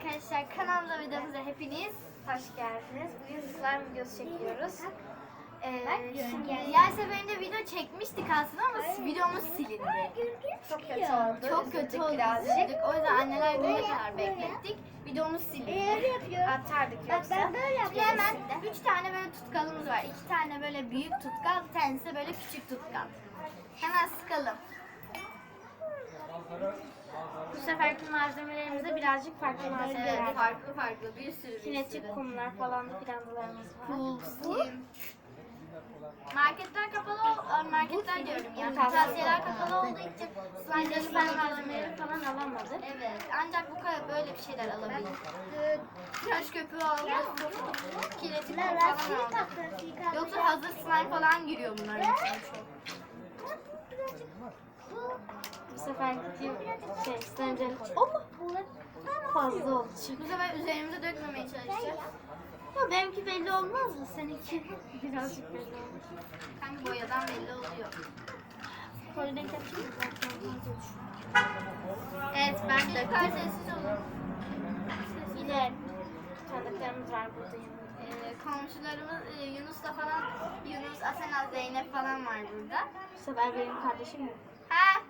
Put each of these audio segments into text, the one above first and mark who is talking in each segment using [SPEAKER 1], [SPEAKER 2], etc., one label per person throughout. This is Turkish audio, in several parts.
[SPEAKER 1] Arkadaşlar kanalımıza videomuza hepiniz hoş geldiniz. Bugün slime videosu çekiyoruz. Ee, şimdi seferinde video çekmiştik aslında ama videomuz silindi.
[SPEAKER 2] Çok kötü oldu.
[SPEAKER 1] Çok kötü oldu birazcık. O yüzden anneler gününe kadar beklettik. Videomuz silindi.
[SPEAKER 2] Atardık
[SPEAKER 1] Bak
[SPEAKER 2] yoksa.
[SPEAKER 1] ben böyle Şimdi hemen üç tane böyle tutkalımız var. İki tane böyle büyük tutkal, bir tanesi böyle küçük tutkal. Hemen sıkalım.
[SPEAKER 2] Bu seferki malzemelerimizde birazcık farklı malzemeler var.
[SPEAKER 1] farklı farklı bir sürü bir sürü.
[SPEAKER 2] Kinetik kumlar falan fidanlarımız var.
[SPEAKER 1] Skin. Marketler kapalı, ol- marketler diyorum ya.
[SPEAKER 2] Tavsiye
[SPEAKER 1] Kırtasiyeler kapalı olduğu için
[SPEAKER 2] slime
[SPEAKER 1] falan
[SPEAKER 2] malzemeleri falan alamadık.
[SPEAKER 1] Evet, ancak bu kadar böyle bir şeyler alabildik. Tıraş köpüğü kinetik kum falan aldık. Yoksa hazır slime falan giriyor bunların içine çok.
[SPEAKER 2] Bu seferki şey slime jeli Ama fazla oldu çünkü.
[SPEAKER 1] Bu sefer üzerimize dökmemeye çalışacağız.
[SPEAKER 2] Ama benimki belli olmaz mı? Seninki birazcık belli olur.
[SPEAKER 1] Kanka boyadan belli oluyor.
[SPEAKER 2] Koyu renk yapayım mı?
[SPEAKER 1] Evet, ben de kadar sessiz olun.
[SPEAKER 2] Yine tanıdıklarımız var burada yanımda.
[SPEAKER 1] Ee, komşularımız e, Yunus'la falan, Yunus, Asena, Zeynep falan var burada.
[SPEAKER 2] Bu sefer benim kardeşim yok.
[SPEAKER 1] Ha?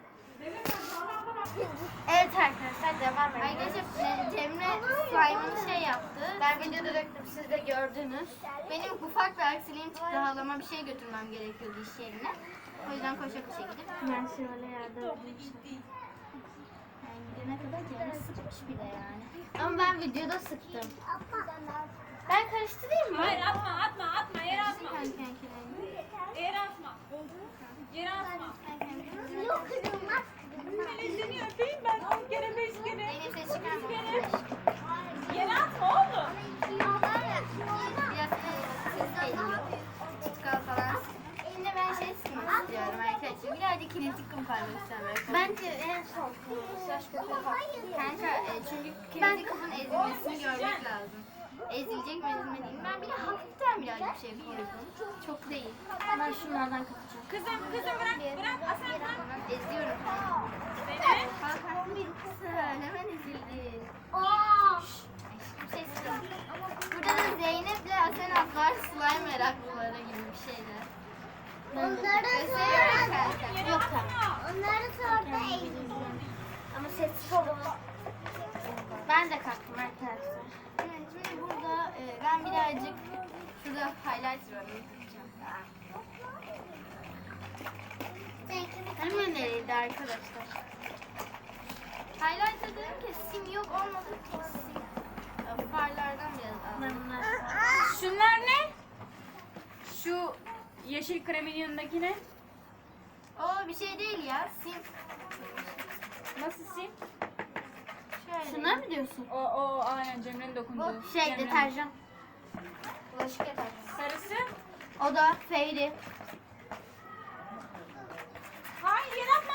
[SPEAKER 2] Evet arkadaşlar devam edelim.
[SPEAKER 1] Arkadaşlar Cemre slime'ını şey yaptı.
[SPEAKER 2] Ben videoda döktüm siz de gördünüz.
[SPEAKER 1] Benim ufak bir aksiliğim çıktı. Halama bir şey götürmem gerekiyordu iş yerine. O yüzden koşa koşa gidip
[SPEAKER 2] Ben şöyle yardım edeyim.
[SPEAKER 1] yani gidene kadar Cemre sıkmış bile yani.
[SPEAKER 2] Ama ben videoda sıktım. Ben karıştırayım mı?
[SPEAKER 3] Hayır atma atma atma yere atma.
[SPEAKER 1] Kanka kankilerini.
[SPEAKER 3] Yere atma. Yere atma. Melezini öpeyim ben on kere beş kere.
[SPEAKER 1] Benim ses çıkarma.
[SPEAKER 3] Yere atma oğlum.
[SPEAKER 1] Biraz ses geliyor. Tutkal falan. Şimdi ben şey sıkmak istiyorum arkadaşlar. Birazcık kinetik kum parmak istiyorum. böyle.
[SPEAKER 2] Bence en son
[SPEAKER 1] Kanka e, çünkü kinetik kumun ezilmesini görmek lazım. Ezilecek mi ezilmediğini ben bile hafiften birazcık şey biliyordum. Çok değil.
[SPEAKER 2] Ben şunlardan katacağım.
[SPEAKER 3] Kızım kızım bırak bırak Aslan bırak.
[SPEAKER 1] Eziyorum.
[SPEAKER 3] Beni.
[SPEAKER 1] Hakan bir kızın hemen ezildi. Sessiz ol. Burada da Zeynep'le Asenat var slime meraklıları gibi bir şeyler. Gösteriyorum kanka.
[SPEAKER 2] Yok.
[SPEAKER 4] Onları sonra eğlendim.
[SPEAKER 2] Ama sessiz olun. Ben de kalktım arkadaşlar.
[SPEAKER 1] Evet, şimdi burada e, ben birazcık şurada highlighter var.
[SPEAKER 2] Hemen eriydi arkadaşlar.
[SPEAKER 1] Highlighter dedim ki sim yok olmadı ki sim. Farlardan biraz aldım.
[SPEAKER 2] bunlar.
[SPEAKER 3] Şunlar ne? Şu yeşil kremin yanındaki ne?
[SPEAKER 1] O bir şey değil ya sim.
[SPEAKER 3] Nasıl sim?
[SPEAKER 1] Şöyle.
[SPEAKER 2] Şunlar mı diyorsun?
[SPEAKER 3] O o aynen Cemre'nin dokunduğu.
[SPEAKER 2] Şey
[SPEAKER 3] Cemre'nin.
[SPEAKER 2] deterjan.
[SPEAKER 1] Bulaşık yatar.
[SPEAKER 3] Sarısı?
[SPEAKER 1] O da Fairy.
[SPEAKER 3] Hayır yere atma.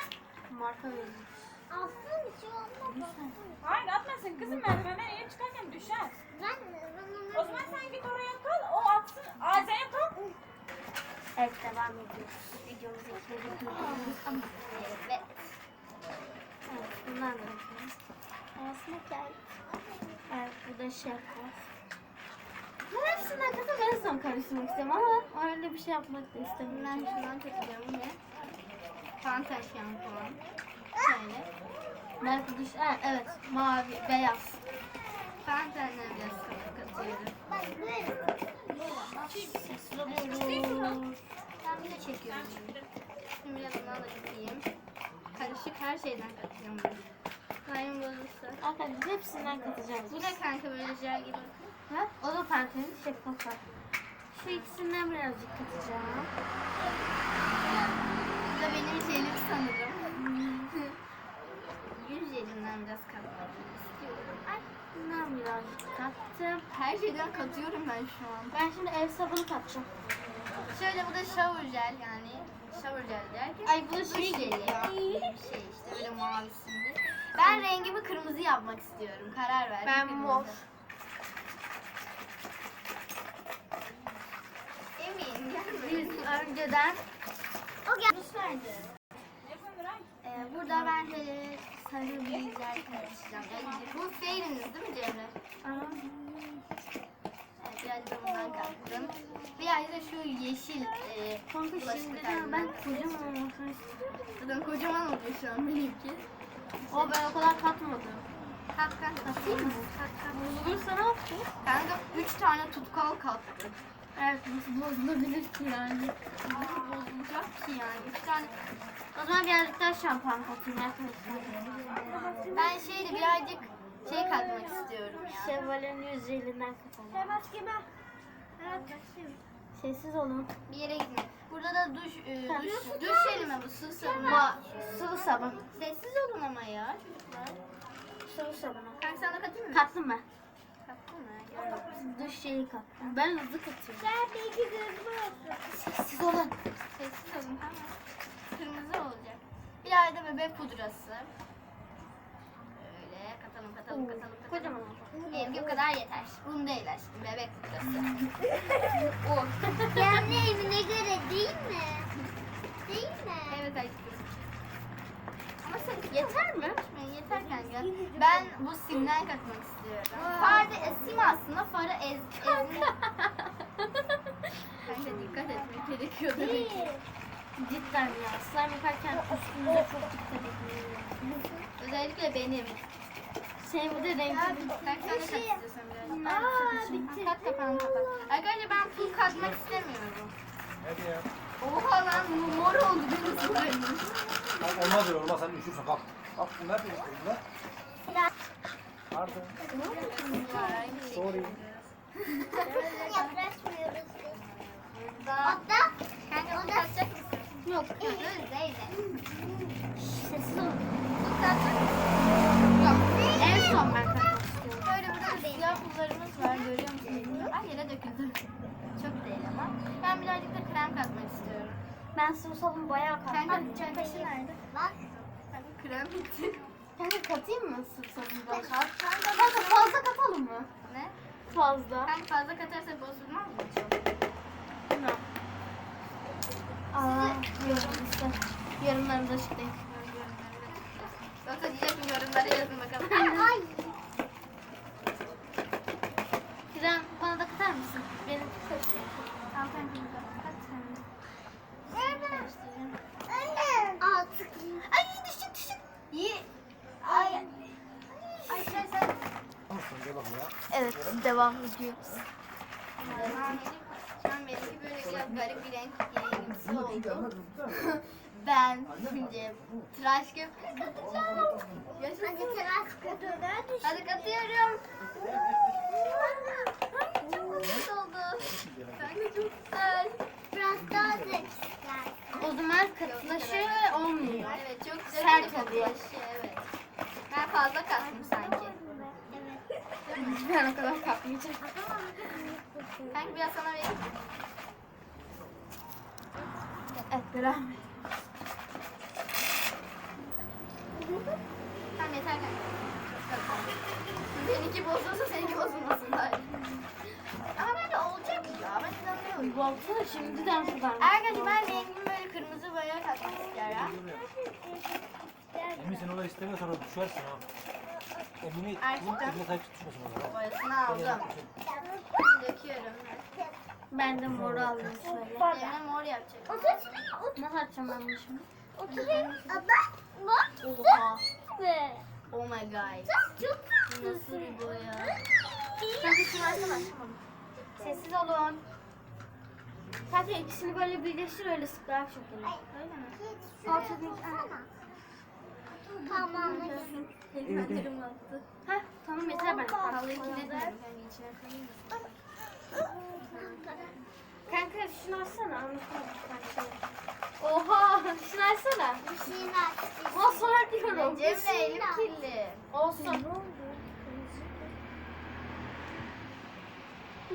[SPEAKER 2] Marka veriyorum.
[SPEAKER 4] Aslında bir şey olmaz.
[SPEAKER 3] Hayır atmasın kızım merdivenden yere çıkarken düşer.
[SPEAKER 4] Ben, ben
[SPEAKER 3] O zaman sen git oraya kal o atsın. Aa Zeynep kal.
[SPEAKER 2] Evet devam ediyoruz. Videomuzu ekledik.
[SPEAKER 1] Evet.
[SPEAKER 2] Evet bundan da yapıyoruz.
[SPEAKER 4] Aslında gel.
[SPEAKER 2] Evet bu da şeffaf. Ben hepsinden kızım en son karıştırmak istiyorum ama öyle bir şey yapmak da
[SPEAKER 1] Ben
[SPEAKER 2] istemiyorum.
[SPEAKER 1] şundan katılıyorum ve Fanta şampuan. Şöyle.
[SPEAKER 2] Ben bu düş... Ha, evet mavi, beyaz.
[SPEAKER 1] Fanta'dan biraz katıyorum.
[SPEAKER 2] Sessiz oluyoruz.
[SPEAKER 1] Ben bir de çekiyorum. Şimdi biraz ona da gideyim. Karışık her şeyden katıyorum ben. Slime bozulsa.
[SPEAKER 2] Arkadaşlar biz hepsinden katacağız.
[SPEAKER 1] Bu ne kanka böyle jel gibi?
[SPEAKER 2] Ha? O da pantenin şeffaf var. Şu ikisinden birazcık katacağım.
[SPEAKER 1] Bu da benim jelim sanırım. Yüz jelinden biraz katmak istiyorum. Ay,
[SPEAKER 2] Bundan birazcık kattım.
[SPEAKER 1] her şeyden katıyorum ben şu an.
[SPEAKER 2] Ben şimdi ev sabunu katacağım.
[SPEAKER 1] Şöyle bu da shower gel yani. Shower gel derken.
[SPEAKER 2] Ay bu da şey
[SPEAKER 1] jeli. şey işte böyle mavisinde. Ben rengimi kırmızı yapmak istiyorum. Karar verdim.
[SPEAKER 2] Ben
[SPEAKER 1] kırmızı.
[SPEAKER 2] mor.
[SPEAKER 1] Emin buraya.
[SPEAKER 2] önceden
[SPEAKER 1] o
[SPEAKER 3] gelmiş verdi.
[SPEAKER 1] Ee, burada ben de sarı bir güzel karıştıracağım. Bu seyriniz değil mi Cemre? Evet, biraz da bundan kalktım. Biraz da şu yeşil e,
[SPEAKER 2] Kanka şimdi
[SPEAKER 1] bulaşık
[SPEAKER 2] ben kocaman makarna istiyorum.
[SPEAKER 1] Zaten kocaman oluyor şu an benimki.
[SPEAKER 2] O ben o kadar katmadım.
[SPEAKER 1] Kalk kanka.
[SPEAKER 2] Atayım mı?
[SPEAKER 1] Kalk kalk.
[SPEAKER 2] Bozulursa ne yapayım?
[SPEAKER 1] Kanka 3 tane tutkal kalktı.
[SPEAKER 2] Evet bozulabilir ki yani?
[SPEAKER 1] Nasıl bozulacak ki yani? 3 tane.
[SPEAKER 2] O zaman birazcık daha şampuan katayım arkadaşlar.
[SPEAKER 1] Ben şeyde birazcık şey katmak istiyorum ya.
[SPEAKER 2] Şevval'in yüzeylinden katalım. Sessiz olun.
[SPEAKER 1] Bir yere gitme. Burada da duş, e, duş, duş jeli mi bu? Sıvı sabun.
[SPEAKER 2] Ba sıvı sabun.
[SPEAKER 1] Sessiz olun ama ya çocuklar.
[SPEAKER 2] Sıvı sabunu.
[SPEAKER 1] Kanka sana katayım mı?
[SPEAKER 2] Kattım ben. Duş jeli kattım. Ben hızlı katıyorum.
[SPEAKER 4] Sen belki gözümü olsun.
[SPEAKER 2] Sessiz olun.
[SPEAKER 1] Sessiz olun tamam. Kırmızı olacak. Bir ayda bebek pudrası. Böyle katalım katalım katalım. katalım.
[SPEAKER 2] Kocaman oldu.
[SPEAKER 1] Benimki bu kadar yeter. Bunu değil aşkım bebek pudrası. o.
[SPEAKER 4] Kendi evine göre değil mi? Değil mi?
[SPEAKER 1] Evet aşkım.
[SPEAKER 2] Yeter mi?
[SPEAKER 1] Yeter, kanka. Ben bu simden katmak istiyorum. Far da e, sim aslında farı ez, ezme. kanka dikkat etmek gerekiyor tabii ki.
[SPEAKER 2] Cidden ya. Slime yaparken üstünüze çok dikkat edin.
[SPEAKER 1] Özellikle benim.
[SPEAKER 2] Bir de renkli
[SPEAKER 1] Kanka sen de kat istiyorsan biraz.
[SPEAKER 2] Aa,
[SPEAKER 1] bitti. Kat kapağını kapat. Arkadaşlar ben full katmak istemiyorum.
[SPEAKER 5] Hadi ya.
[SPEAKER 1] Oha lan mor oldu benim slime'ım.
[SPEAKER 5] Olmaz öyle olmaz sen üşürsün kalk. Kalk bunlar ne bunlar? Pardon. Sorry.
[SPEAKER 4] Yaklaşmıyoruz. Hatta
[SPEAKER 1] Kanka bunu katacak mısın?
[SPEAKER 2] Yok.
[SPEAKER 1] Dur Zeynep.
[SPEAKER 2] Sessiz
[SPEAKER 1] katacak Yok.
[SPEAKER 2] En son ben katmak istiyorum.
[SPEAKER 1] Böyle burada siyah pullarımız var görüyor musunuz? Ay yere döküldü. Çok değil ama. Ben birazcık da krem katmak istiyorum.
[SPEAKER 2] Ben sabun bayağı
[SPEAKER 1] Kanka
[SPEAKER 2] kattım.
[SPEAKER 1] çay kaşığı nerede?
[SPEAKER 4] bak.
[SPEAKER 1] Kanka krem bitti.
[SPEAKER 2] Kanka katayım mı sabunu daha?
[SPEAKER 1] Kat kanka.
[SPEAKER 2] Kanka fazla katalım mı?
[SPEAKER 1] Ne?
[SPEAKER 2] Fazla.
[SPEAKER 1] Kanka fazla katarsa bozulmaz mı çok?
[SPEAKER 2] Bilmem. Aa, yorum işte. Yorumlarınızı açıklayın.
[SPEAKER 1] Yoksa diyecek mi yorumlara yazın bakalım.
[SPEAKER 4] Ay.
[SPEAKER 2] Krem bana da katar mısın? Benim
[SPEAKER 1] Al kanka burada. Kat sen de.
[SPEAKER 4] Anne. Artık.
[SPEAKER 1] Ay düşün düşün. İyi. Ay. Ay sen sen.
[SPEAKER 5] Olsun gel bak ya.
[SPEAKER 2] Evet, devam ediyoruz.
[SPEAKER 1] Şu an benimki böyle biraz garip bir renk rengimsi oldu. ben şimdi tıraş köpüğü katacağım. Yaşasın.
[SPEAKER 4] Hadi tıraş köpüğüne düş.
[SPEAKER 1] Hadi katıyorum. Ay çok güzel oldu. Kanka çok güzel.
[SPEAKER 4] Biraz daha da ister.
[SPEAKER 2] O zaman katılaşı olmuyor.
[SPEAKER 1] Evet çok güzel.
[SPEAKER 2] Sert
[SPEAKER 1] bir
[SPEAKER 2] oluyor.
[SPEAKER 1] katılaşı, Evet. Ben fazla kattım sanki.
[SPEAKER 4] Evet.
[SPEAKER 2] Ben o kadar katmayacağım.
[SPEAKER 1] Kanka biraz sana vereyim.
[SPEAKER 2] Evet, devam.
[SPEAKER 1] Tamam yeter kanka. Benimki bozulursa seninki bozulmasın bari. Ama bence olacak ya. Ben inanıyorum.
[SPEAKER 2] Baksana şimdiden sudan.
[SPEAKER 1] Arkadaşlar ben rengimi kırmızı boya katmak istiyorum.
[SPEAKER 5] Emin sen orayı istemiyor sonra düşersin ha. Emini
[SPEAKER 1] Erkekten-
[SPEAKER 5] eline sahip tutmasın orada.
[SPEAKER 1] Boyasını aldım. Şimdi döküyorum.
[SPEAKER 2] Ben de moru aldım şöyle.
[SPEAKER 1] Yerine mor yapacağım.
[SPEAKER 2] Nasıl açacağım ben bunu şimdi?
[SPEAKER 4] Oturayım. Bak. Bak.
[SPEAKER 1] Oha. Oh my god.
[SPEAKER 4] Çok
[SPEAKER 1] Nasıl bir boya?
[SPEAKER 2] Kanka şunu açsana. Sessiz olun. Kanka ikisini böyle birleştir öyle sık daha çok olur.
[SPEAKER 1] Öyle mi?
[SPEAKER 4] Ortada Tamamlasın.
[SPEAKER 1] Elim ellerim attı.
[SPEAKER 2] Heh tamam yeter ben.
[SPEAKER 1] Vallahi kilitledim.
[SPEAKER 2] Kanka şunu açsana. anlatamadım ben şey. Oha şunu açsana.
[SPEAKER 4] Bir şey var.
[SPEAKER 2] Ama sonra diyorum.
[SPEAKER 1] Cemre elim kirli.
[SPEAKER 2] Olsun.
[SPEAKER 5] Hadi hadi. Hadi hadi.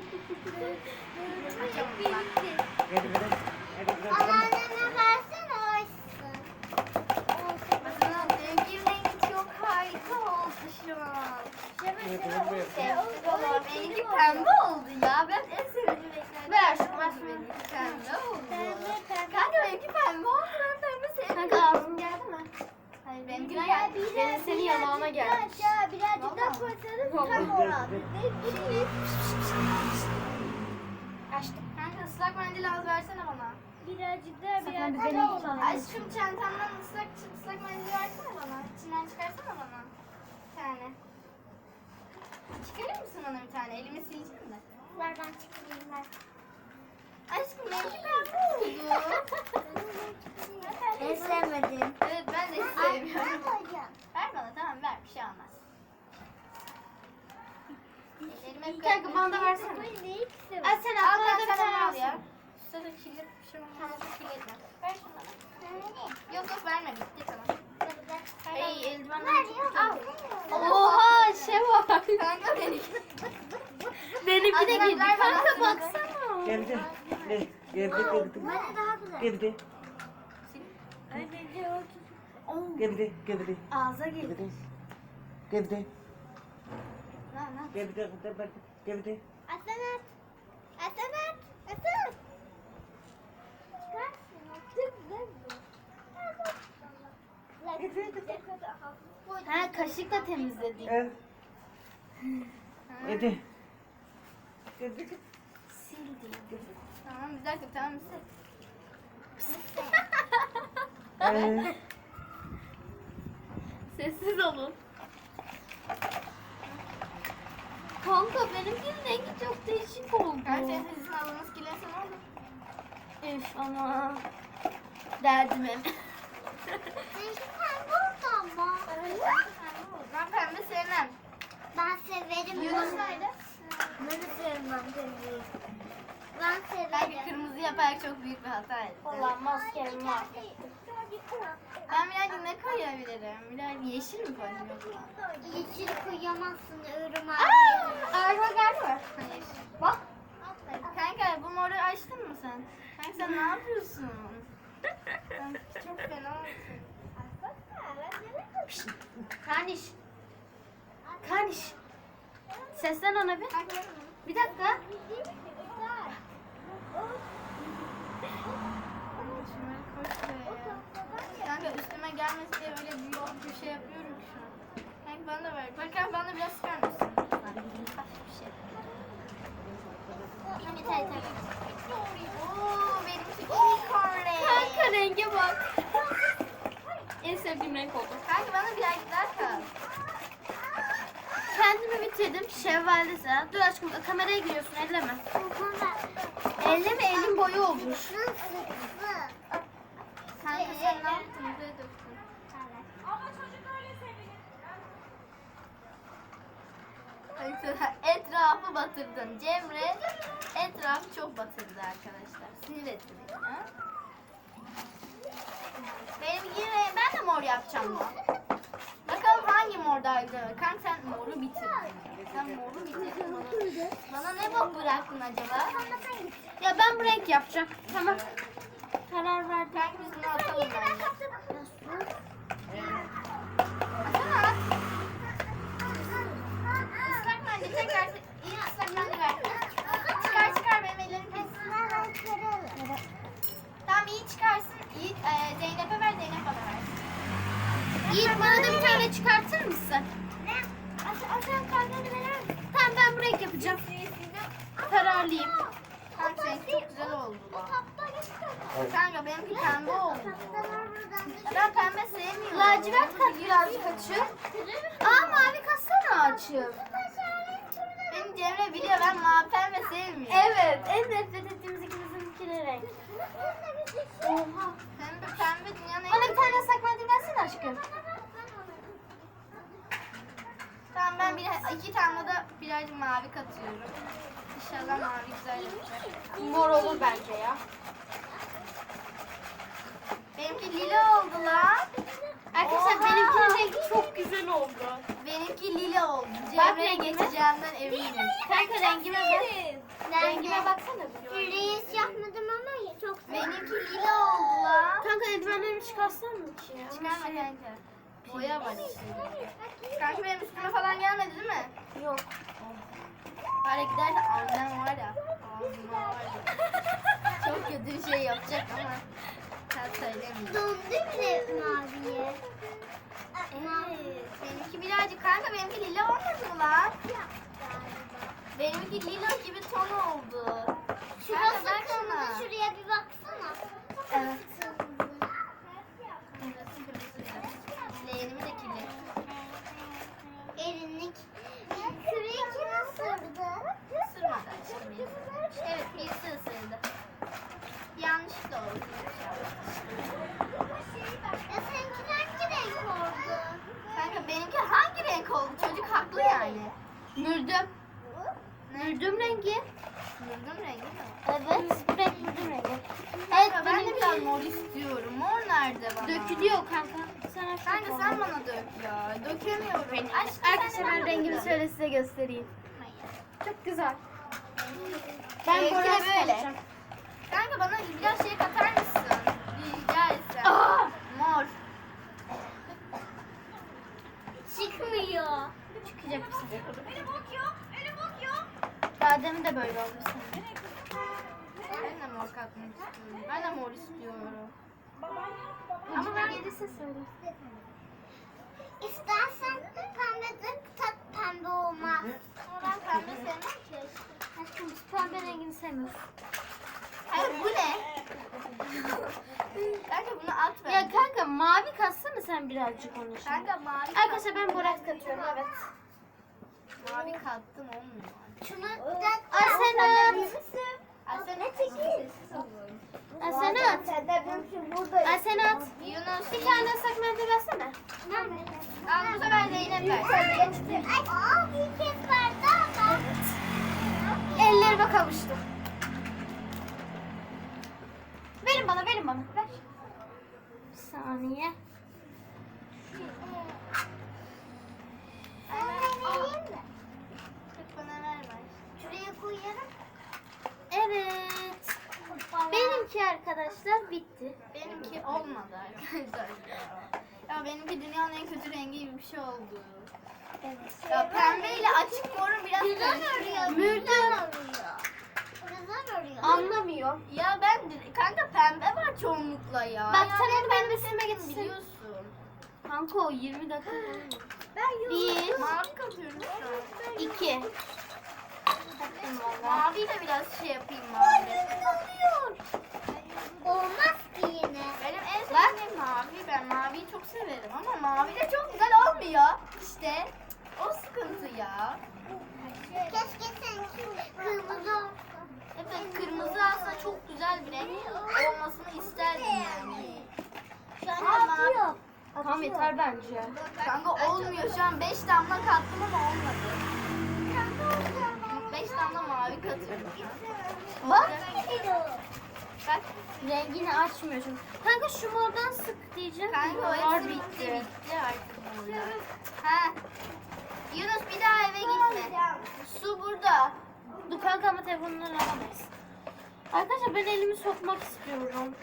[SPEAKER 4] Anneanneme versene o açsın.
[SPEAKER 1] Benimki rengi çok harika oldu şu an.
[SPEAKER 5] Evet, evet.
[SPEAKER 1] Sessiz olun. Benimki pembe oldu ya. Ben en sevdiğim renklerden.
[SPEAKER 2] Ver şunu.
[SPEAKER 1] Benimki pembe oldu.
[SPEAKER 4] Pembe pembe.
[SPEAKER 1] Kanka benimki pembe oldu. Ben pembe sevmiyorum.
[SPEAKER 2] Kanka ağzım geldi mi?
[SPEAKER 1] Hayır
[SPEAKER 2] senin yanağına gelmiş.
[SPEAKER 4] Ya birazcık daha koysanız tam oran. açtım.
[SPEAKER 1] Kanka ıslak mendil az versene bana.
[SPEAKER 4] Birazcık daha
[SPEAKER 2] Sakın
[SPEAKER 4] biraz
[SPEAKER 2] bir
[SPEAKER 4] daha
[SPEAKER 2] benim sana.
[SPEAKER 1] Aşkım çantamdan ıslak ıslak mendil versene bana. İçinden çıkarsana bana. Bir tane. Çıkarır mısın bana bir tane? Elimi sileceğim de.
[SPEAKER 4] Ver ben çıkarayım ver.
[SPEAKER 1] Aşkım benimki pembe oldu.
[SPEAKER 4] Ben sevmedim.
[SPEAKER 1] evet ben de hiç sevmiyorum. Ver bana tamam ver bir şey olmaz. Ellerime
[SPEAKER 2] Kanka bana da versene.
[SPEAKER 1] Ay sen al
[SPEAKER 2] Bana da
[SPEAKER 1] ben
[SPEAKER 2] bir
[SPEAKER 1] sana
[SPEAKER 2] tane
[SPEAKER 1] al ya. Üstte de kirli bir şey olmaz. Kirletme. Ver şunu bana. Yok yok verme bitti tamam. Ay eldiven
[SPEAKER 4] Al.
[SPEAKER 2] Oha şey var.
[SPEAKER 1] Kanka benimki.
[SPEAKER 2] Benimki de
[SPEAKER 1] ver bana,
[SPEAKER 2] Kanka baksana.
[SPEAKER 5] Geldi. Geldi geldi.
[SPEAKER 4] Bana daha güzel.
[SPEAKER 5] Geldi.
[SPEAKER 2] Oo,
[SPEAKER 5] Geldi. Geldi.
[SPEAKER 2] Ağza.
[SPEAKER 5] Geldi. Geldi. Geldi. Geldi.
[SPEAKER 4] Atanat. Atanat. Atanat.
[SPEAKER 2] Ha kaşıkla temizledik.
[SPEAKER 5] Evet. Geldi. Geldi.
[SPEAKER 1] Tamam bir dakika tamam mısın?
[SPEAKER 5] Evet.
[SPEAKER 2] Sessiz olun. Kanka benimkinin rengi çok değişik oldu.
[SPEAKER 1] Kanka senin sizin ablanız kirlense ne olur?
[SPEAKER 2] Üf ama. Derdim hem.
[SPEAKER 4] Seninki pembe oldu ama.
[SPEAKER 1] Ben pembe sevmem.
[SPEAKER 4] Ben severim.
[SPEAKER 1] Yunus nerede?
[SPEAKER 4] Ben de sevmem pembeyi. Ben severim.
[SPEAKER 1] kırmızı yaparak çok büyük bir hata ettim.
[SPEAKER 2] Allah maskem var.
[SPEAKER 1] Ben birazcık ne koyabilirim? Biraz yeşil mi koyayım yoksa?
[SPEAKER 4] Yeşil koyamazsın ürüm
[SPEAKER 1] Aa! Araba geldi mi? Hayır. Bak. Kanka bu moru açtın mı sen? Kanka sen ne yapıyorsun? Kanka çok fena olsun.
[SPEAKER 2] Kardeş. Kardeş. Seslen ona bir. Bir dakika.
[SPEAKER 1] Şunları koy şuraya ya. Kanka üstüme gelmesi diye öyle büyük bir şey yapıyorum ki şu an. Kanka bana da ver. Kanka bana da biraz sıkar mısın? Hafif bir şey.
[SPEAKER 4] Yeter yeter.
[SPEAKER 1] Oo benimki unicorn renk.
[SPEAKER 2] Kanka renge bak. en sevdiğim renk oldu.
[SPEAKER 1] Kanka bana birazcık daha kal.
[SPEAKER 2] Kendimi bitirdim. Şevvalde sıra. Dur aşkım kameraya giriyorsun elleme. Elleme elin boyu olmuş.
[SPEAKER 1] Kanka sen ne yaptın? Buraya döktün.
[SPEAKER 3] Ama çocuk öyle sevinir.
[SPEAKER 1] Kanka etrafı batırdın. Cemre etrafı çok batırdı arkadaşlar. Sinir etti beni. Ha? Benim yine ben de mor yapacağım lan. Hangi mor daha güzel. olur. Kanka sen moru bitirdin. Sen moru bitirdin. Bana, ne bok bıraktın acaba?
[SPEAKER 2] Ya ben bu renk yapacağım. Tamam. Karar verdim.
[SPEAKER 1] Kanka biz bunu atalım bence. Atsana at. Islak mendil tekrar iyi ıslak ver. Çıkar çıkar benim ellerim pis. Tamam iyi çıkarsın. İyi e, Zeynep'e ver Zeynep ver.
[SPEAKER 2] Yiğit bana da bir tane çıkartır mısın? Tamam ben bu renk yapacağım. Kararlıyım.
[SPEAKER 1] Kanka seninki çok güzel oldu. Kanka benimki pembe oldu. Ben pembe sevmiyorum.
[SPEAKER 2] Lacivert kat birazcık açıyor. Aa mavi katsana açıyor.
[SPEAKER 1] Benim Cemre biliyor ben mavi pembe sevmiyorum.
[SPEAKER 2] Evet en nefret ettiğimiz ikimizin ikili renk. Oha.
[SPEAKER 1] Pembe pembe dünyanın en
[SPEAKER 2] Bana bir tane ıslak mendil versene aşkım.
[SPEAKER 1] Tamam ben bir, iki tane de birazcık mavi katıyorum. İnşallah mavi güzel yapacak.
[SPEAKER 2] Mor olur bence ya.
[SPEAKER 1] Benimki lila oldu lan.
[SPEAKER 2] Arkadaşlar
[SPEAKER 1] Oha.
[SPEAKER 2] benimkinin rengi çok güzel oldu.
[SPEAKER 1] Benimki lila oldu.
[SPEAKER 2] Bak
[SPEAKER 1] Cemre'ye
[SPEAKER 2] rengime.
[SPEAKER 1] geçeceğimden eminim.
[SPEAKER 2] Kanka rengime bak. Rengime baksana.
[SPEAKER 4] Reis yapmadım ama çok
[SPEAKER 1] Benimki lila oldu lan.
[SPEAKER 2] Kanka eldivenlerimi çıkarsam mı ki ya?
[SPEAKER 1] Çıkarma kanka. Boya var içinde. Kanka benim üstüme falan gelmedi değil mi?
[SPEAKER 2] Yok.
[SPEAKER 1] Böyle giderse annem var ya. Ağzıma var ya. Çok kötü bir şey yapacak ama. Ben söylemiyorum.
[SPEAKER 4] Dondu bile maviye.
[SPEAKER 1] Evet. Benimki birazcık kanka benimki lila olmadı mı lan? Benimki lila gibi ton oldu.
[SPEAKER 4] Şurası
[SPEAKER 1] Kanka
[SPEAKER 4] kırmızı. Şuraya bir baksana.
[SPEAKER 2] Evet.
[SPEAKER 1] Leğenimi de kirli.
[SPEAKER 4] Erinlik. Şurayı kim ısırdı?
[SPEAKER 1] Isırmadı aşkım beni. Evet birisi ısırdı. Yanlışlıkla oldu.
[SPEAKER 4] Ya seninki hangi renk oldu?
[SPEAKER 1] Kanka benimki hangi renk oldu? Çocuk haklı yani.
[SPEAKER 2] Mürdüm. Mürdüm rengi.
[SPEAKER 1] Mürdüm rengi mi?
[SPEAKER 2] Evet. Renk mürdüm rengi.
[SPEAKER 1] Evet
[SPEAKER 2] Evet
[SPEAKER 1] ben de biraz mor istiyorum. Mor nerede bana?
[SPEAKER 2] dökülüyor kanka. Sen aç
[SPEAKER 1] Kanka sen bana dök ya. Dökemiyorum. Aşkım
[SPEAKER 2] Arkadaşlar ben rengimi şöyle size göstereyim. Çok güzel. Ben
[SPEAKER 1] Benimki de
[SPEAKER 2] boraz
[SPEAKER 1] böyle. Kanka bana biraz şey katar mısın? Rica etsem.
[SPEAKER 2] Aa!
[SPEAKER 1] Mor.
[SPEAKER 4] Çıkmıyor.
[SPEAKER 2] Çıkacak bir sefer.
[SPEAKER 3] Elim bakıyor. Elim bakıyor.
[SPEAKER 2] Demin de böyle oldu senin.
[SPEAKER 1] Ben de mor katmak istiyorum. Ben de mor istiyorum.
[SPEAKER 2] Ama ben gelirse söyle.
[SPEAKER 4] İstersen pembe de tak pembe olmaz.
[SPEAKER 1] Ama ben pembe sevmem ki.
[SPEAKER 2] Aşkım biz pembe rengini sevmiyoruz.
[SPEAKER 1] Hayır bu ne? Kanka bunu at ben.
[SPEAKER 2] Ya kanka mavi katsana sen birazcık onu şimdi.
[SPEAKER 1] Kanka mavi
[SPEAKER 2] Arkadaşlar ben boraz katıyorum evet.
[SPEAKER 1] Mavi kattım olmuyor.
[SPEAKER 4] Şunu da
[SPEAKER 2] Asenat.
[SPEAKER 1] Aslında çekil.
[SPEAKER 2] Asenat. Asenat.
[SPEAKER 1] Yunus.
[SPEAKER 2] Bir tane ıslak mendil versene.
[SPEAKER 1] Al bu sefer Zeynep ver.
[SPEAKER 4] Aa, bir kez verdi ama.
[SPEAKER 2] Ellerime kavuştu. Verin bana, verin bana. Ver. Bir saniye.
[SPEAKER 1] Bana ver ver.
[SPEAKER 4] Şuraya koyarım.
[SPEAKER 2] Evet. Benimki arkadaşlar bitti.
[SPEAKER 1] Benimki olmadı arkadaşlar. Ya benimki dünyanın en kötü rengi gibi bir şey oldu.
[SPEAKER 2] Evet.
[SPEAKER 1] Ya pembe ile açık morun biraz karıştı.
[SPEAKER 2] Mürdüm.
[SPEAKER 4] Neden arıyor?
[SPEAKER 2] Anlamıyor.
[SPEAKER 1] Ya ben kanka pembe var çoğunlukla ya.
[SPEAKER 2] Bak
[SPEAKER 1] Ya
[SPEAKER 2] sen onu benim
[SPEAKER 1] pembe
[SPEAKER 2] üstüme getirsin.
[SPEAKER 1] Biliyorsun.
[SPEAKER 2] Kanka o 20 dakika.
[SPEAKER 1] Ben
[SPEAKER 2] Bir.
[SPEAKER 1] Mavi katıyorum şu an.
[SPEAKER 2] İki.
[SPEAKER 1] Maviyle biraz şey yapayım mavi.
[SPEAKER 4] Olmaz ki yine.
[SPEAKER 1] Benim en sevdiğim mavi. Ben maviyi çok severim ama mavi de çok güzel olmuyor. İşte o sıkıntı ya.
[SPEAKER 4] Keşke seninki kırmızı olsun.
[SPEAKER 1] Evet kırmızı aslında çok güzel bir renk olmasını isterdim yani. Şu anda mavi.
[SPEAKER 2] Tamam yeter bence.
[SPEAKER 1] Kanka olmuyor şu an 5 damla kattım ama olmadı. 5 damla mavi katıyorum.
[SPEAKER 2] Bak.
[SPEAKER 1] Bak
[SPEAKER 2] Rengini açmıyor çünkü. Kanka şu mordan sık diyeceğim.
[SPEAKER 1] kanka o hepsi bitti bitti artık burada. Ha. Yunus bir daha eve gitme. Su burada.
[SPEAKER 2] Dur kanka ama telefonunu alamayız. Arkadaşlar ben elimi sokmak istiyorum.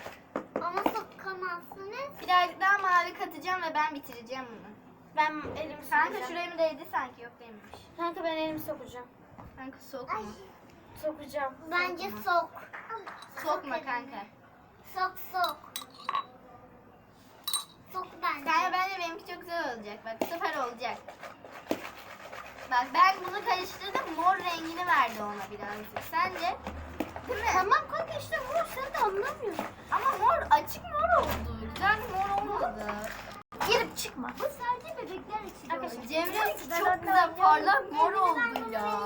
[SPEAKER 4] Ama sokamazsınız.
[SPEAKER 1] Birazcık daha mavi katacağım ve ben bitireceğim bunu.
[SPEAKER 2] Ben elimi sokacağım.
[SPEAKER 1] Kanka şuraya mı değdi sanki yok değmemiş.
[SPEAKER 2] Kanka ben elimi sokacağım.
[SPEAKER 1] Kanka sokma.
[SPEAKER 2] Sokacağım.
[SPEAKER 4] Bence sok.
[SPEAKER 1] Sokma kanka.
[SPEAKER 4] Sok sok. Sok bence.
[SPEAKER 1] Kanka bence benimki çok güzel olacak. Bak sefer olacak. Bak ben bunu karıştırdım. Mor rengini verdi ona birazcık. Sence? Değil mi?
[SPEAKER 2] Tamam kanka işte mor sen de anlamıyorsun.
[SPEAKER 1] Ama mor açık mor oldu. Güzel mor olmadı.
[SPEAKER 2] Girip çıkma.
[SPEAKER 4] Bu sadece bebekler için.
[SPEAKER 2] Arkadaşlar
[SPEAKER 1] Cemre çok güzel parlak mor oldu ya.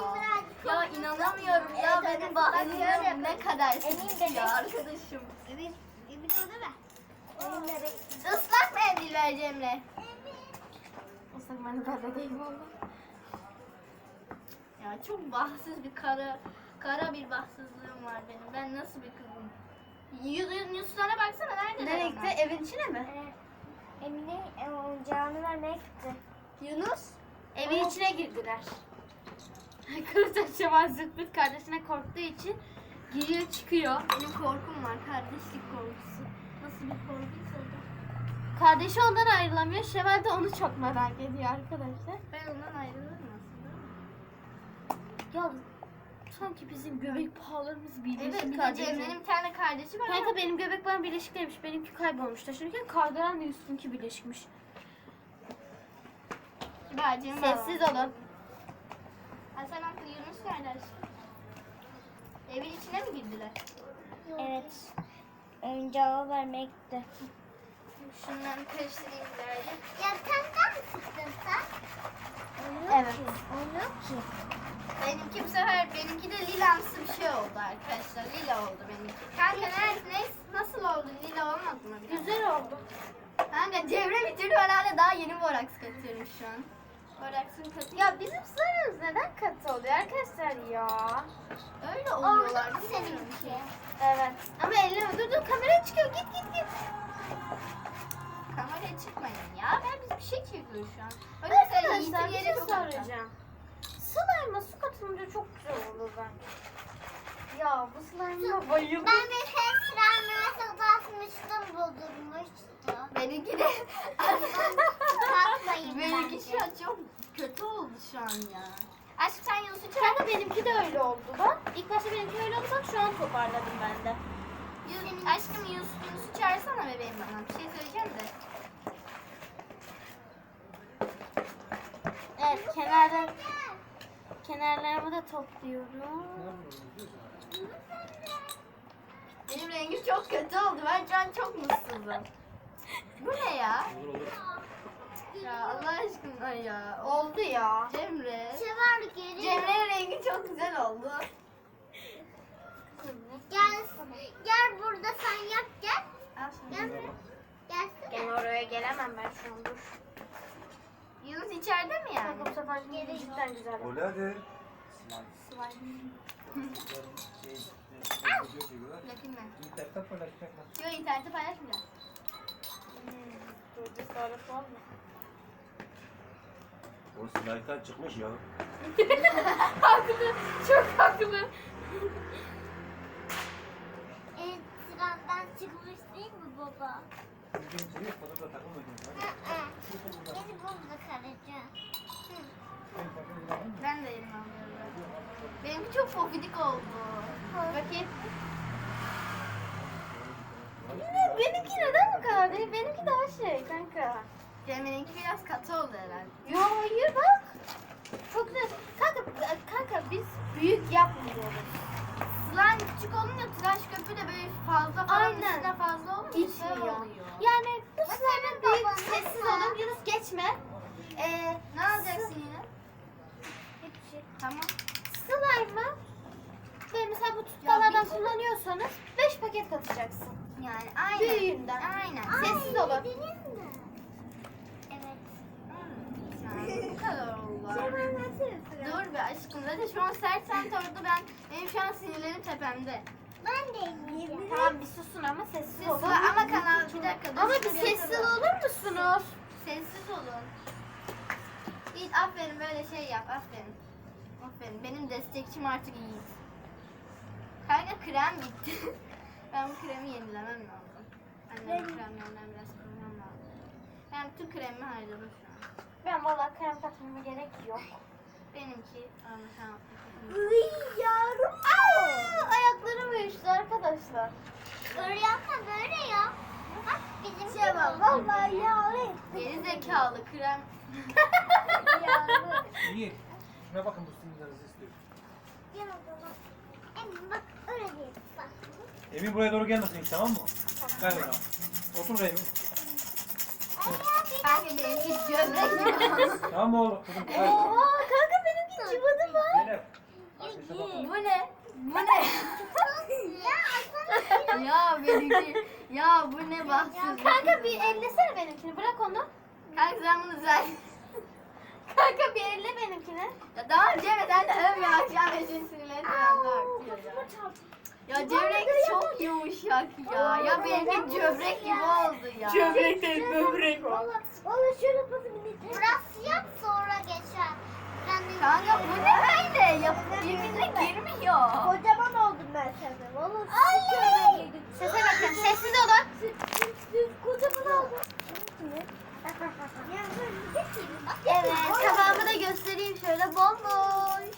[SPEAKER 1] Ya inanamıyorum ya benim bahçem ne kadar ya arkadaşım.
[SPEAKER 4] Evet. Bir de o da ver.
[SPEAKER 1] Islak mendil ver Cemre.
[SPEAKER 2] Islak ben de değil oldu.
[SPEAKER 1] Ya çok bahtsız bir kara kara bir bahtsızlığım var benim. Ben nasıl bir kızım? Yunuslara baksana nerede?
[SPEAKER 2] Nereye gitti? Evin içine mi?
[SPEAKER 4] Emine oyuncağını vermeye gitti.
[SPEAKER 1] Yunus?
[SPEAKER 2] Evin içine girdiler. Arkadaşlar Şevval Zıtbıt kardeşine korktuğu için giriyor çıkıyor.
[SPEAKER 1] Benim korkum var. Kardeşlik korkusu. Nasıl bir korkuysa o da.
[SPEAKER 2] Kardeşi ondan ayrılamıyor. Şevval de onu çok merak ediyor arkadaşlar.
[SPEAKER 1] Ben ondan ayrılırım aslında.
[SPEAKER 2] Ya sanki bizim göbek bağlarımız birleşmiş.
[SPEAKER 1] Evet, Cemre'nin bir tane kardeşi var.
[SPEAKER 2] Kanka benim göbek bağım birleşik değilmiş. Benimki kaybolmuş. Taşınırken kargaran da üstünki birleşmiş.
[SPEAKER 1] Bacım
[SPEAKER 2] Sessiz olun.
[SPEAKER 1] Hasan Hakkı Yunus kardeş. Evin içine mi girdiler?
[SPEAKER 2] Evet. Önce o vermeye gitti.
[SPEAKER 1] Şunları karıştırayım birazcık.
[SPEAKER 4] Ya kanka mı sıktın sen?
[SPEAKER 2] Evet.
[SPEAKER 4] Onu ki.
[SPEAKER 1] Benimki bu sefer benimki de lilamsı bir şey oldu arkadaşlar. Lila oldu benimki. Kanka ne, ne, nasıl oldu? Lila olmadı mı?
[SPEAKER 2] Güzel oldu.
[SPEAKER 1] Kanka Cevre bitirdi ben hala daha yeni boraks katıyorum şu an. Boraksın katı.
[SPEAKER 2] Ya bizim sularımız neden katı oluyor arkadaşlar ya?
[SPEAKER 1] Öyle oluyorlar.
[SPEAKER 4] Oldu mu seninki?
[SPEAKER 2] Evet.
[SPEAKER 1] Ama elleme dur dur kameraya çıkıyor git git git. Kameraya çıkmayın ya. Ben biz bir şey çekiyoruz şu an.
[SPEAKER 2] Arkadaşlar bir şey soracağım. Slime'a su katılınca çok güzel olur bence. Ya bu slime'a bayıldım.
[SPEAKER 4] Ben bir kez sıramına basmıştım buldurmuştu.
[SPEAKER 1] Benimki de
[SPEAKER 4] Bakmayın
[SPEAKER 1] benimki şu an çok kötü oldu şu an ya. Aşk sen Yunus'u çağır.
[SPEAKER 2] Kanka benimki de öyle oldu bak. İlk başta benimki öyle oldu bak şu an toparladım ben de.
[SPEAKER 1] Yunus, aşkım Yunus, Yunus'u çağırsana bebeğim bana. Bir şey söyleyeceğim de.
[SPEAKER 2] Evet kenarlar kenarlarımı da topluyorum.
[SPEAKER 1] Benim rengim çok kötü oldu. Ben şu an çok mutsuzum. Bu ne ya?
[SPEAKER 5] Olur olur.
[SPEAKER 1] Ya Allah aşkına ya.
[SPEAKER 2] Oldu ya.
[SPEAKER 1] Cemre.
[SPEAKER 4] Sever geri.
[SPEAKER 1] Cemre'nin rengi çok güzel oldu.
[SPEAKER 4] Gel, gel burada sen yap gel. Gel buraya. Gelsene.
[SPEAKER 2] Gel oraya gelemem ben şu an dur.
[SPEAKER 1] Yunus içeride mi yani?
[SPEAKER 2] Kanka bu sefer cidden güzel.
[SPEAKER 5] Öyle hadi.
[SPEAKER 1] Bakayım ben.
[SPEAKER 5] İnternetten paylaşacaklar.
[SPEAKER 1] Yok internette paylaşmayacağım.
[SPEAKER 2] Dur bir sarı var mı?
[SPEAKER 6] O slayttan çıkmış ya.
[SPEAKER 2] haklı. Çok haklı.
[SPEAKER 4] E, sıramdan çıkmış değil mi baba?
[SPEAKER 5] Bugün yok, bana da
[SPEAKER 4] hı. Beni buldu karıcı.
[SPEAKER 1] Ben de elime alıyorum. Benimki çok pofidik oldu. Bakayım.
[SPEAKER 2] Yine benimki neden bu kadar değil? Benimki daha şey kanka.
[SPEAKER 1] Cemre'ninki biraz katı oldu herhalde.
[SPEAKER 2] Yo hayır bak. Çok güzel. Kanka, kanka biz büyük yapmıyoruz.
[SPEAKER 1] Slime küçük olunca tıraş köpüğü de böyle fazla falan
[SPEAKER 2] Aynen.
[SPEAKER 1] üstüne fazla olunca
[SPEAKER 2] Gitmiyor.
[SPEAKER 1] şey oluyor.
[SPEAKER 2] Yani bu slime'ın büyük sessiz olun. Yunus geçme. Ee,
[SPEAKER 1] Ne alacaksın yine?
[SPEAKER 2] hiçbir şey.
[SPEAKER 1] Tamam.
[SPEAKER 2] Slime'ı ve mesela bu tutkalardan
[SPEAKER 1] bir-
[SPEAKER 2] kullanıyorsanız 5 paket katacaksın.
[SPEAKER 1] Yani aynen.
[SPEAKER 2] Büyüğünden.
[SPEAKER 1] Aynen.
[SPEAKER 2] Sessiz olun.
[SPEAKER 4] Bildiniz mi? Evet.
[SPEAKER 1] Bu kadar oldu. Dur be aşkım zaten şu an sert sert oldu ben benim şu an sinirlerim tepemde.
[SPEAKER 4] Ben de yiyeceğim.
[SPEAKER 2] Tamam bir susun ama sessiz
[SPEAKER 1] Siz
[SPEAKER 2] olun.
[SPEAKER 1] ama kanal bir dakika dur.
[SPEAKER 2] Ama bir sessiz
[SPEAKER 1] yapalım.
[SPEAKER 2] olur musunuz?
[SPEAKER 1] Sessiz olun. Yiğit aferin böyle şey yap aferin. Aferin benim destekçim artık Yiğit. Kanka krem bitti. ben bu kremi yenilemem lazım. Annem kremlerden biraz koymam lazım. Ben bütün kremimi harcadım şu an.
[SPEAKER 2] Ben valla krem katmama gerek yok.
[SPEAKER 1] Benimki ama tamam.
[SPEAKER 2] Yavrum. Aa, ayaklarım uyuştu arkadaşlar.
[SPEAKER 4] Öyle yapma böyle ya. Bak bizim
[SPEAKER 2] Şey var vallahi yağlı.
[SPEAKER 1] Geri zekalı krem.
[SPEAKER 5] İyi. Şuna bakın bu sinirlerinizi istiyorum.
[SPEAKER 4] Gel o zaman. Emin bak öyle değil. Bak.
[SPEAKER 5] Emin buraya doğru gelmesin ilk tamam mı? Gel bana. Otur buraya Emin.
[SPEAKER 1] Kanka benimki gömlek.
[SPEAKER 5] Tamam mı oğlum? Gel.
[SPEAKER 2] Oha kanka benimki cıvadı mı?
[SPEAKER 5] Zeynep. Arkadaşlar bakın.
[SPEAKER 1] Bu ne? Bu ne?
[SPEAKER 4] Ya aslanım.
[SPEAKER 1] ya benimki. Ya bu ne bahtsız.
[SPEAKER 2] Kanka bir ellesene benimkini bırak onu.
[SPEAKER 1] Kanka sen bunu düzelt.
[SPEAKER 2] Kanka bir elle benimkini.
[SPEAKER 1] Ya tamam Cemre sen de övme akşam da artıyor ya. Ya Cemre çok yumuşak ya. Ya benimki cöbrek gibi oldu ya.
[SPEAKER 2] değil böbrek
[SPEAKER 4] Valla valla şöyle basabilirim. Biraz yap sonra geçer.
[SPEAKER 1] Kanka bu ne böyle? Yap birbirine girmiyor.
[SPEAKER 4] Kocaman oldum ben sana. Valla!
[SPEAKER 2] Sese bakın sessiz olun.
[SPEAKER 4] Kocaman oldum.
[SPEAKER 2] Evet tabağımı da göstereyim şöyle bomboş.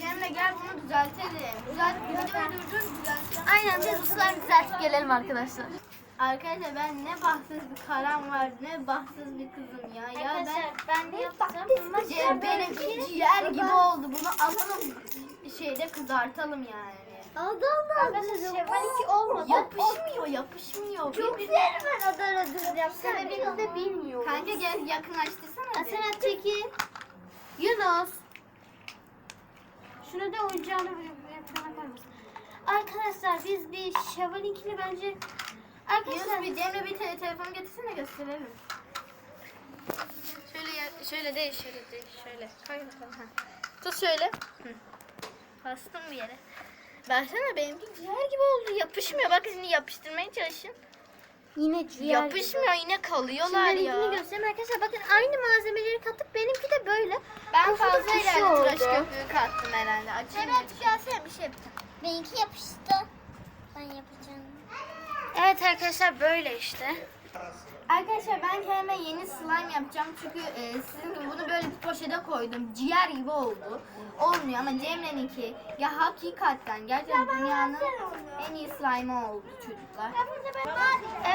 [SPEAKER 1] Cemre gel bunu düzeltelim. Düzelt, videoyu durdur düzeltelim.
[SPEAKER 2] Aynen biz bu suları düzeltip gelelim arkadaşlar.
[SPEAKER 1] Arkadaşlar ben ne bahtsız bir karam var ne bahtsız bir kızım ya. Ya ben
[SPEAKER 2] Arkadaşlar ben ne yapacağım? Ama
[SPEAKER 1] Ciğer benimki ciğer gibi oldu. Bunu alalım şeyde kızartalım yani.
[SPEAKER 4] Adam
[SPEAKER 2] Arkadaşlar Şevval 2 olmadı.
[SPEAKER 1] Yapışmıyor, yapışmıyor.
[SPEAKER 4] Çok
[SPEAKER 1] Bir-
[SPEAKER 4] severim ben Adana döneceğim.
[SPEAKER 2] Sebebini de bilmiyorum.
[SPEAKER 1] Kanka gel yakınlaştırsana. bir.
[SPEAKER 2] Asena çekil. Yunus. Şuna da bakar mısın? Arkadaşlar biz bir Şevval'inkini bence
[SPEAKER 1] Yunus
[SPEAKER 2] Arkadaşlar
[SPEAKER 1] bir Cemre bir te- telefonu getirsene gösterelim. Şöyle ya- şöyle değil, şöyle değil, şöyle. Bakalım. Ha. Tut şöyle. Hı. Bastım bir yere. Versene benimki ciğer gibi oldu. Yapışmıyor. Bak şimdi yapıştırmaya çalışın.
[SPEAKER 2] yine ciğer
[SPEAKER 1] Yapışmıyor yine kalıyorlar
[SPEAKER 2] Şimdi
[SPEAKER 1] ya.
[SPEAKER 2] benimkini göstereyim arkadaşlar. Bakın aynı malzemeleri katıp benimki de böyle.
[SPEAKER 1] Ben
[SPEAKER 2] Kafada
[SPEAKER 1] fazla ileride tıraş köpüğü kattım herhalde. Açayım mı?
[SPEAKER 4] gelsene bir şey yapacağım. Benimki yapıştı. Ben yapacağım.
[SPEAKER 2] Evet arkadaşlar böyle işte.
[SPEAKER 1] Arkadaşlar ben kendime yeni slime yapacağım çünkü e, sizin gibi bunu böyle bir poşete koydum. Ciğer gibi oldu. Olmuyor ama Cemre'ninki ya hakikaten gerçekten dünyanın en iyi slime'ı oldu çocuklar.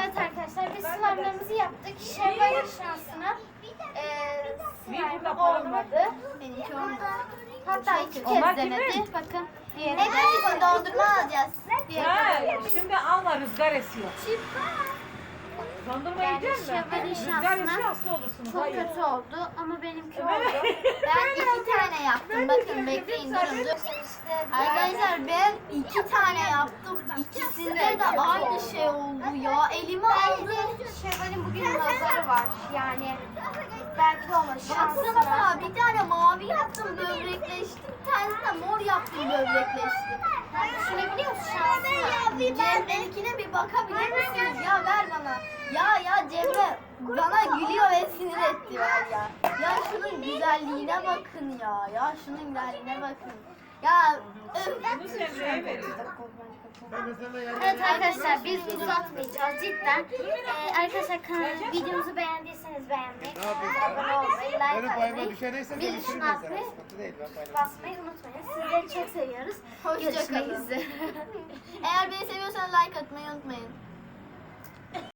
[SPEAKER 2] Evet arkadaşlar biz slime'larımızı yaptık. Şevval'in şansına eee slime olmadı.
[SPEAKER 1] Benimki olmadı.
[SPEAKER 2] Hatta iki
[SPEAKER 3] Onlar
[SPEAKER 2] kez denedi. Bakın.
[SPEAKER 1] Hepimizin dondurma alacağız.
[SPEAKER 3] Ha, şimdi alma rüzgar esiyor. Dondurma
[SPEAKER 2] Yani
[SPEAKER 3] yiyecek misin? Rüzgar esiyor hasta olursunuz.
[SPEAKER 2] Çok
[SPEAKER 3] Hayır.
[SPEAKER 2] kötü oldu ama benimki oldu.
[SPEAKER 1] Ben iki tane yaptım. Bakın bekleyin durun dur. Arkadaşlar ben iki tane yaptım. İkisinde de aynı şey oldu ya. Elime aldım.
[SPEAKER 2] Şevval'in bugün nazarı var. Yani belki olmaz
[SPEAKER 1] Baksana
[SPEAKER 2] şansına.
[SPEAKER 1] bir tane mavi yaptım böbrekleşti. Bir tane de mor yaptım böbrekleşti.
[SPEAKER 2] Düşünebiliyor musun şansına?
[SPEAKER 1] Cemre'ninkine bir bakabilir misiniz? Ya ver bana. Ya ya Cemre bana gülüyor ve sinir etti var ya. Ya şunun güzelliğine bakın ya. Ya şunun güzelliğine bakın. Ya öf.
[SPEAKER 2] Evet arkadaşlar biz uzatmayacağız cidden. Ee, arkadaşlar kanal, videomuzu beğendiyseniz beğenmeyi, kanalımıza abone olmayı, like atmayı,
[SPEAKER 7] düşürürüm
[SPEAKER 2] atmayı, basmayı unutmayın. Sizleri çok seviyoruz.
[SPEAKER 1] Hoşça
[SPEAKER 2] Görüşmek
[SPEAKER 1] kalın.
[SPEAKER 2] üzere.
[SPEAKER 1] Eğer beni seviyorsanız like atmayı unutmayın.